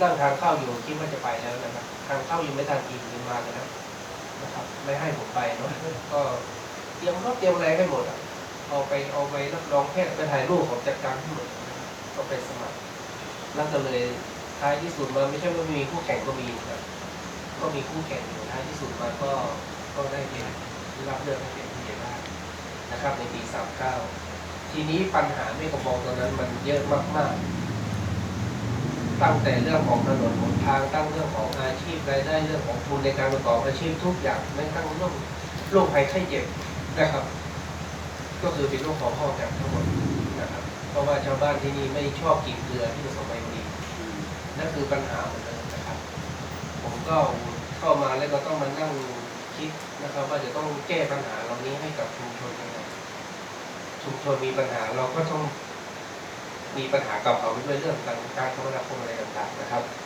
นั่งทานข้าอยู่คิดว่าจะไปแล้วนะครับทานข้ายังไม่ทานกินยังมาเลยนะนะครับ ไม่ให้ผมไปเนาะก็เตรียมรถเตรียมอะไรให้หมดอะเอาไปเอาไปรับรองแพทย์ไปถ่ายรูปผมจัดการให้หมดก็ไปสมัครแล้วก็เลยท้ายที่สุดมาไม่ใช่ว่ามีคู่แข่งก็มีนะครับก็มีคู่แข่งอยู่ท้ายที่สุดมาก็ก็ได้เป็นรับเลือกให้เป็นผู้ใหญ่บ้านนะครับ ในปี 39 ทีนี้ปัญหาไม่กระบองตอนนั้นมันเยอะมากๆ ตั้งแต่เรื่องของถนนหนทางตั้งเรื่องของอาชีพรายได้เรื่องของทุนในการประกอบอาชีพทุกอย่างแม้กระทั่งเรื่องโรคภัยไข้เจ็บนะครับ ก็คือเป็นโรคของห้องแถวทั้งหมดนะครับ เพราะว่าชาวบ้านที่นี่ไม่ชอบกินเกลือที่ผสมไอโอดีนนั่นคือปัญหาหมดเลยนะครับ ผมก็เข้ามาแล้วก็ต้องมานั่งคิดนะครับ ว่าจะต้องแก้ปัญหาเหล่านี้ให้กับชุมชนยังไงชุมชนมีปัญหาเราก็ต้องมีปัญหากับเขาด้วยเรื่องการการคมนาคมอะไร ครับ